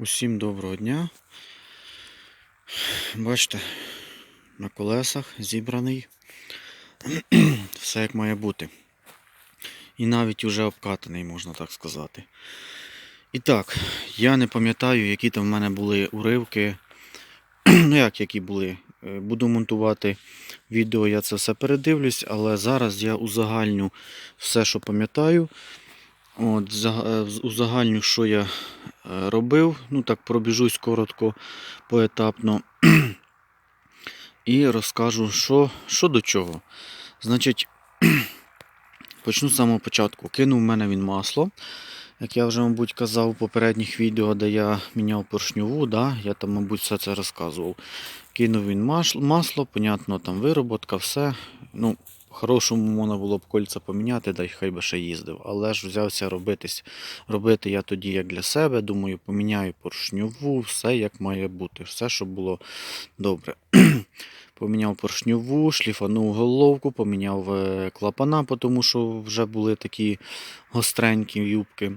Усім доброго дня. Бачите, на колесах зібраний. Все як має бути. І навіть уже обкатаний, можна так сказати. І так, я не пам'ятаю, які там в мене були уривки. Ну як які були. Е, Буду монтувати відео, я це все передивлюсь, але зараз я узагальню все, що пам'ятаю. От, е, узагальню, що я е, робив. Ну так пробіжусь коротко, поетапно. І розкажу, що, що до чого. Значить, почну з самого початку. Кинув в мене він масло. Як я вже, мабуть, казав у попередніх відео, де я міняв поршньову, да? я там, мабуть, все це розказував. Кинув він масло, понятно, там вироботка, все. Ну, хорошому можна було б кольця поміняти, да й хай би ще їздив. Але ж взявся робитись, робити я тоді як для себе. Думаю, поміняю поршньову, все як має бути, все, щоб було добре. Поміняв поршньову, шліфанув головку, поміняв е, клапана, тому що вже були такі гостренькі юбки.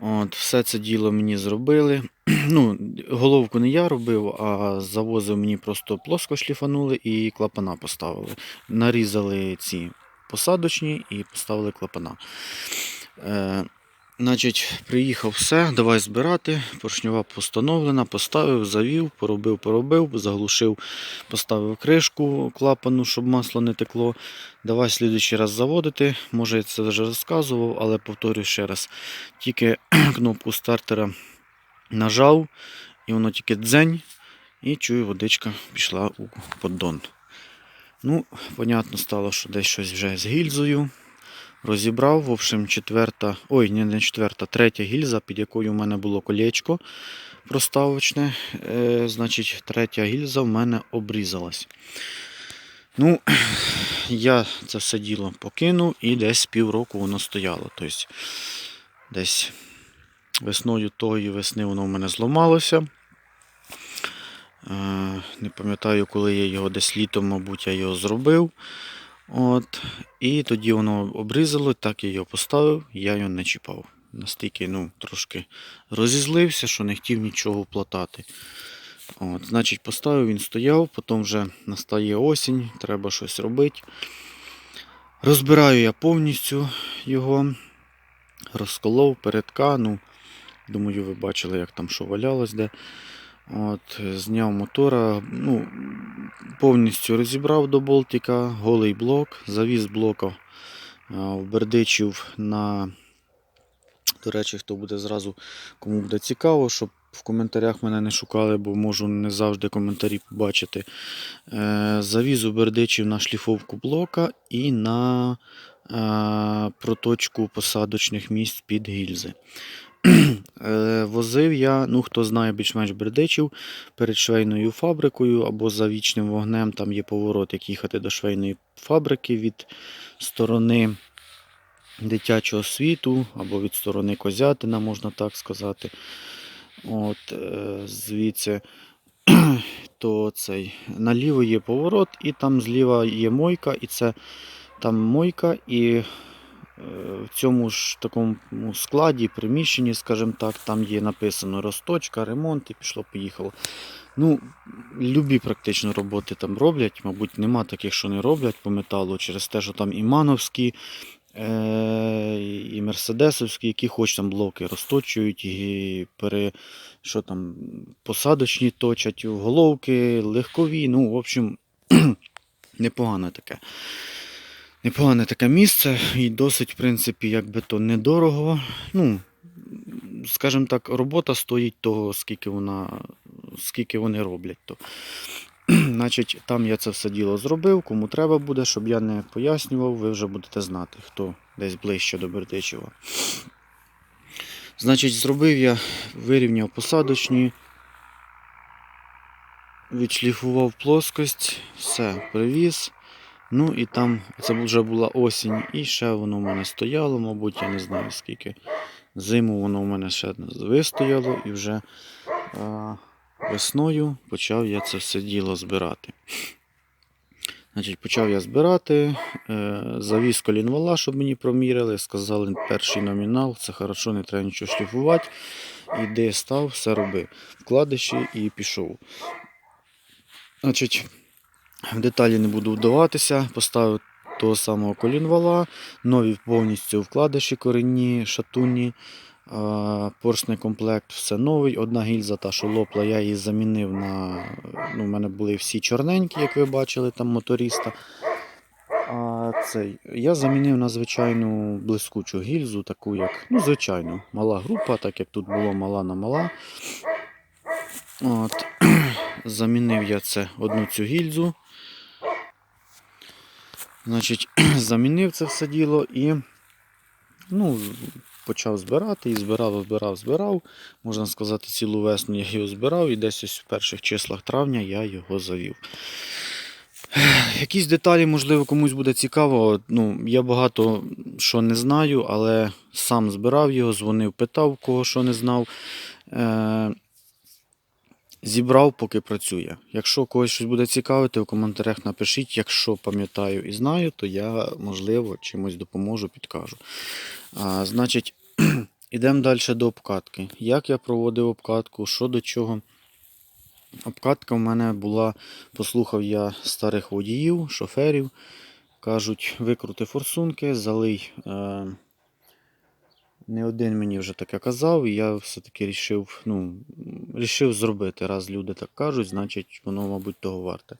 От, все це діло мені зробили. Ну, головку не я робив, а завозив мені просто плоско шліфанули і клапана поставили. Нарізали ці посадочні і поставили клапана. Е, значить, приїхав все, давай збирати. Поршньова постановлена, поставив, завів, поробив, поробив, заглушив, поставив кришку клапану, щоб масло не текло. Давай слідуючий раз заводити. Може, я це вже розказував, але повторюю ще раз. Тільки кнопку стартера нажав, і воно тільки дзень, і чую, водичка пішла у поддон. Ну, понятно стало, що десь щось вже з гільзою. Розібрав, в общем, четверта, ой, не, не четверта, третя гільза, під якою в мене було колечко проставочне. Е, значить, третя гільза в мене обрізалась. Ну, я це все діло покинув і десь півроку воно стояло. Тобто, десь весною тої весни воно в мене зламалося. Е, Не пам'ятаю, коли я його десь літом, мабуть, я його зробив. От. І тоді воно обрізало, так я його поставив, я його не чіпав. Настільки ну, трошки розізлився, що не хотів нічого вплатати. От, значить, поставив, він стояв, потім вже настає осінь, треба щось робити. Розбираю я повністю його, розколов передка. Думаю, ви бачили, як там що валялось де. От, зняв мотора, ну, повністю розібрав до болтика, голий блок, завіз блока е, в Бердичів на. До речі, хто буде зразу, кому буде цікаво, щоб в коментарях мене не шукали, бо можу не завжди коментарі побачити. Е, Завіз у Бердичів на шліфовку блока і на е, проточку посадочних місць під гільзи. Е, Возив я, ну хто знає більш-менш бердичів, перед швейною фабрикою або за вічним вогнем, там є поворот, як їхати до швейної фабрики від сторони дитячого світу, або від сторони Козятина, можна так сказати. От, е, звідси то цей наліво є поворот, і там зліва є мойка, і це там мойка, і в цьому ж такому складі, приміщенні, скажімо так, там є написано розточка, ремонт і пішло-поїхало. Ну, любі практично роботи там роблять, мабуть, нема таких, що не роблять по металу, через те, що там і мановські, е- і мерседесовські, які хоч там блоки розточують, і пере, що там, посадочні точать, головки, легкові. Ну, в общем, непогане таке. Непогане таке місце і досить, в принципі, якби то недорого. Ну, скажімо так, робота стоїть того, скільки вона, скільки вони роблять. То. Значить, там я це все діло зробив. Кому треба буде, щоб я не пояснював, ви вже будете знати, хто десь ближче до Бердичева. Значить, зробив я, вирівняв посадочні, відшліфував плоскость, все, привіз. Ну і там це вже була осінь, і ще воно в мене стояло, мабуть, я не знаю скільки. Зиму воно в мене ще вистояло і вже а, весною почав я це все діло збирати. Значить, почав я збирати, е, завіз колінвала, щоб мені проміряли. Сказали, перший номінал, це хорошо, не треба нічого шліфувати. Іди, став, все роби. Вкладиші і пішов. Значить, в деталі не буду вдаватися. Поставив того самого колінвала, нові повністю вкладиші корінні, шатунні. А, Поршний комплект, все новий. Одна гільза, та що лопла, я її замінив на. Ну, У мене були всі чорненькі, як ви бачили, там моторіста. А цей я замінив на звичайну блискучу гільзу, таку як, ну, звичайну, мала група, так як тут було мала на мала. От. Замінив я це одну цю гільзу. Значить, замінив це все діло і ну, почав збирати і збирав, збирав, збирав. Можна сказати, цілу весну я його збирав і десь ось в перших числах травня я його завів. Якісь деталі, можливо, комусь буде цікаво. Ну, я багато що не знаю, але сам збирав його, дзвонив, питав, кого що не знав. Е- Зібрав, поки працює. Якщо когось щось буде цікавити, в коментарях напишіть. Якщо пам'ятаю і знаю, то я, можливо, чимось допоможу, підкажу. А, значить, ідемо далі до обкатки. Як я проводив обкатку, що до чого. Обкатка в мене була, послухав я старих водіїв, шоферів. Кажуть, викрути форсунки, залий. Е, не один мені вже таке казав, і я все-таки рішив, ну, рішив зробити. Раз люди так кажуть, значить воно, мабуть, того варте.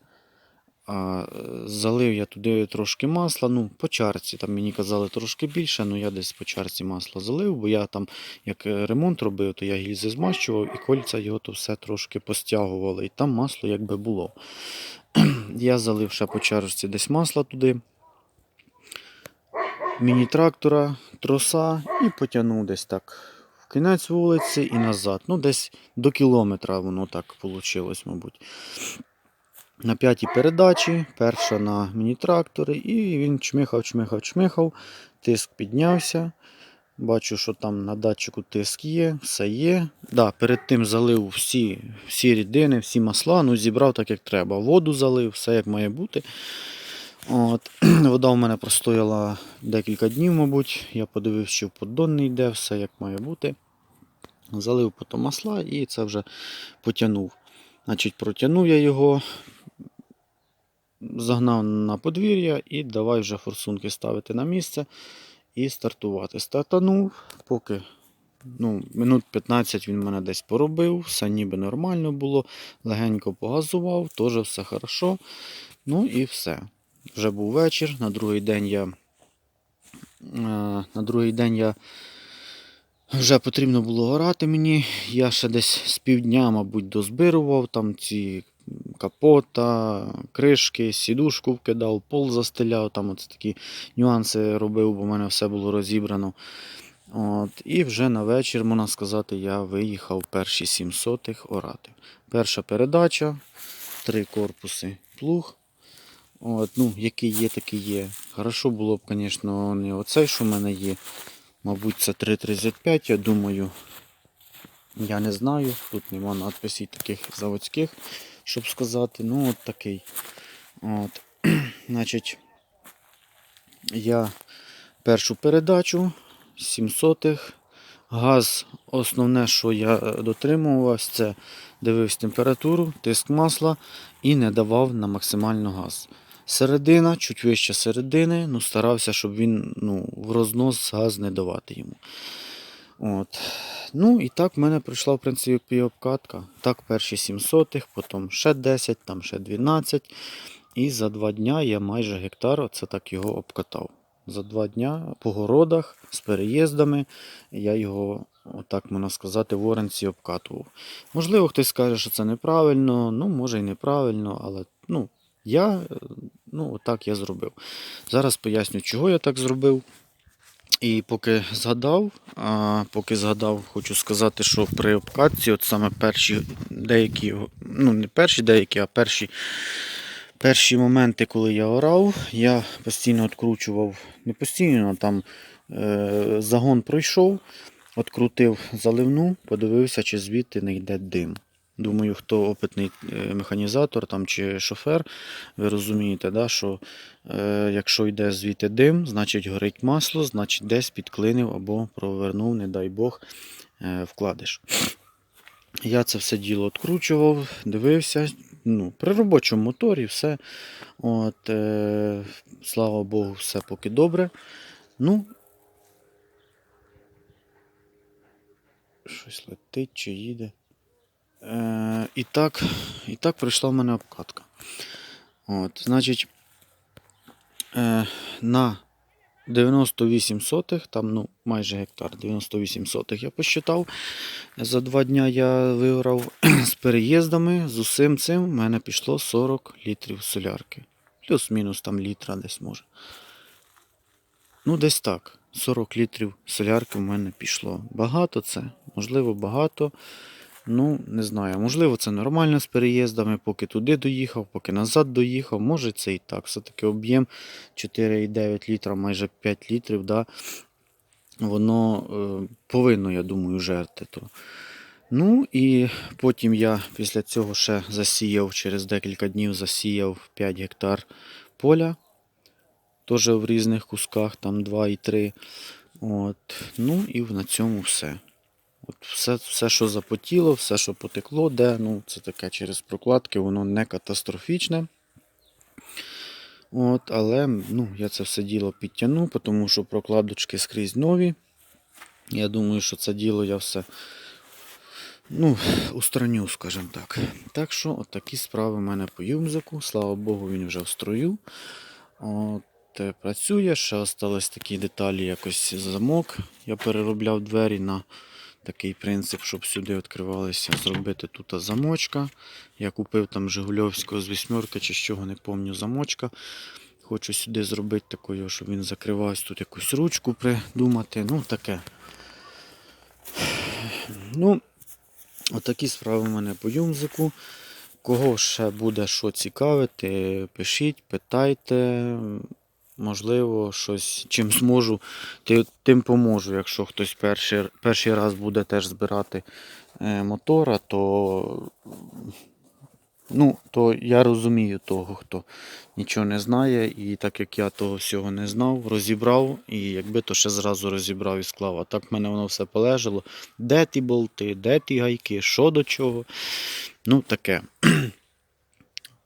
А, е, залив я туди трошки масла, ну, по чарці. Там мені казали трошки більше, але я десь по чарці масла залив, бо я там, як е, ремонт робив, то я гільзи змащував і кольця його то все трошки постягували. І там масло якби було. я залив ще по чарці десь масла туди міні-трактора, троса і потягнув десь так в кінець вулиці і назад. Ну, десь до кілометра воно так вийшло, мабуть. На п'ятій передачі, перша на міні-тракторі, і він чмихав, чмихав, чмихав, тиск піднявся. Бачу, що там на датчику тиск є, все є. Да, Перед тим залив всі всі рідини, всі масла, ну зібрав так, як треба. Воду залив, все як має бути. От. Вода у мене простояла декілька днів, мабуть. Я подивився, що в поддон не йде, все як має бути. Залив потім масла і це вже потягнув. Значить, протягнув я його, загнав на подвір'я і давай вже форсунки ставити на місце і стартувати. Стартанув, поки ну, минут 15 він мене десь поробив, все ніби нормально було. Легенько погазував, теж все хорошо. Ну і все. Вже був вечір. На другий день я е, на другий день я вже потрібно було орати мені. Я ще десь з півдня, мабуть, дозбирував там ці капота, кришки, сідушку вкидав, пол застеляв, там от такі нюанси робив, бо в мене все було розібрано. От, І вже на вечір, можна сказати, я виїхав перші 700 орати. Перша передача, три корпуси плуг. От, ну, Який є, такий є. Хорошо було б, звісно, не оцей, що в мене є. Мабуть, це 3,35, я думаю. Я не знаю. Тут нема надписів таких заводських, щоб сказати. Ну, от такий. От. Значить, я першу передачу 700 Газ, основне, що я дотримувався, це дивився температуру, тиск масла і не давав на максимально газ. Середина, чуть вище середини, ну старався, щоб він ну, в рознос газ не давати йому. От. Ну і так в мене пройшла в принципі обкатка. Так, перші 700, потім ще 10, там ще 12. І за два дня я майже гектар оце так його обкатав. За два дня по городах з переїздами я його, отак можна сказати, в Оренці обкатував. Можливо, хтось скаже, що це неправильно, ну, може і неправильно, але ну, я ну, отак я зробив. Зараз поясню, чого я так зробив. І поки згадав, а поки згадав, хочу сказати, що при обкатці, от саме перші деякі, ну не перші деякі, а перші перші моменти, коли я орав, я постійно відкручував, не постійно, там е, загон пройшов, відкрутив заливну, подивився, чи звідти не йде дим. Думаю, хто опитний е, механізатор там, чи шофер, ви розумієте, да, що е, якщо йде звідти дим, значить горить масло, значить десь підклинив або провернув, не дай Бог, е, вкладиш. Я це все діло відкручував, дивився. Ну, при робочому моторі все. От, е, слава Богу, все поки добре. Ну, щось летить чи їде. І, так, і так пройшла в мене обкатка. От, значить, е, на 98 сотих, там ну, майже гектар, 98 сотих я посчитав. За два дня я виграв з переїздами, з усім цим в мене пішло 40 літрів солярки. Плюс-мінус там літра десь може. Ну, десь так. 40 літрів солярки в мене пішло. Багато це, можливо, багато. Ну, не знаю. Можливо, це нормально з переїздами, поки туди доїхав, поки назад доїхав. Може це і так. Все-таки об'єм 4,9 літра, майже 5 літрів, да, воно е, повинно, я думаю, жерти. То. Ну і потім я після цього ще засіяв, через декілька днів засіяв 5 гектар поля. Теж в різних кусках, там 2 і 3. От. Ну і на цьому все. Все, все, що запотіло, все, що потекло, де, ну, це таке через прокладки, воно не катастрофічне. От, але ну, я це все діло підтягну, тому що прокладочки скрізь нові. Я думаю, що це діло я все ну, устраню, скажімо так. Так що, от такі справи в мене по юмзику. Слава Богу, він вже в строю. От, е, працює. Ще остались такі деталі, якось замок. Я переробляв двері на такий принцип, щоб сюди відкривалися, зробити тут замочка. Я купив там Жигульовського з вісьмерки чи з чого не пам'ятаю замочка. Хочу сюди зробити такою, щоб він закривався, тут якусь ручку придумати. Ну, таке. Ну, отакі справи в мене по юмзику. Кого ще буде що цікавити, пишіть, питайте. Можливо, щось чим зможу, тим поможу. Якщо хтось перший, перший раз буде теж збирати е, мотора, то, ну, то я розумію того, хто нічого не знає. І так як я того всього не знав, розібрав, і якби то ще зразу розібрав і склав. А так в мене воно все полежало. Де ті болти, де ті гайки, що до чого. Ну, таке.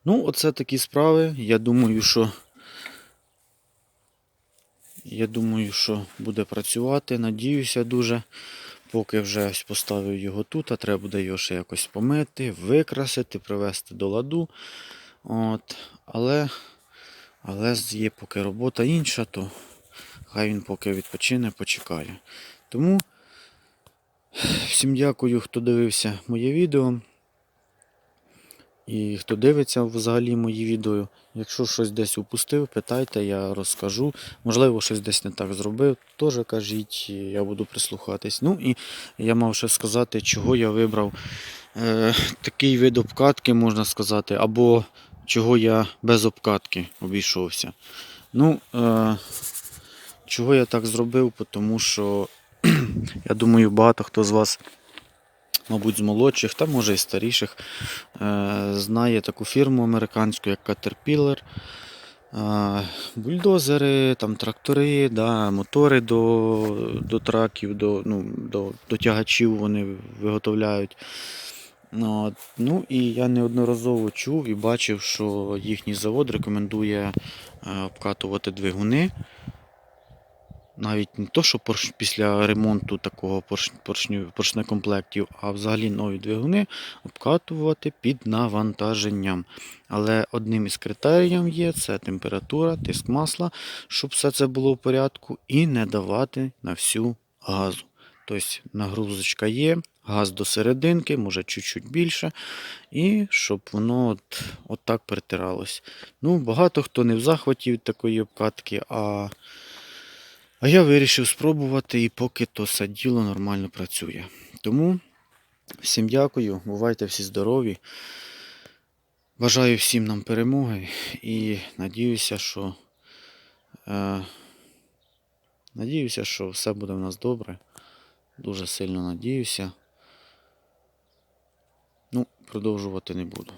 Ну, оце такі справи. Я думаю, що. Я думаю, що буде працювати. Надіюся дуже. Поки вже ось поставив його тут, а треба буде його ще якось помити, викрасити, привести до ладу. От. Але, але є поки робота інша, то хай він поки відпочине, почекає. Тому всім дякую, хто дивився моє відео. І хто дивиться взагалі мої відео, якщо щось десь упустив, питайте, я розкажу. Можливо, щось десь не так зробив, теж кажіть, я буду прислухатись. Ну і я мав ще сказати, чого я вибрав е, такий вид обкатки, можна сказати, або чого я без обкатки обійшовся. Ну, е, чого я так зробив, тому що я думаю, багато хто з вас мабуть, з молодших, та може і старіших, е, знає таку фірму американську, як Caterpillar. Е, Бульдозери, там трактори, да, мотори до до траків, до ну, до, до тягачів вони виготовляють. Ну, От. Ну і я неодноразово чув і бачив, що їхній завод рекомендує е, обкатувати двигуни навіть не то, що порш- після ремонту такого порш- поршню- поршнекомплектів, а взагалі нові двигуни обкатувати під навантаженням. Але одним із критеріїв є це температура, тиск масла, щоб все це було в порядку, і не давати на всю газу. Тобто нагрузочка є, газ до серединки, може чуть-чуть більше, і щоб воно от, от так притиралось. Ну, багато хто не в захваті від такої обкатки, а а я вирішив спробувати і поки то все діло нормально працює. Тому всім дякую, бувайте всі здорові. Бажаю всім нам перемоги і надіюся, що е, надіюся, що все буде в нас добре. Дуже сильно надіюся. Ну, продовжувати не буду.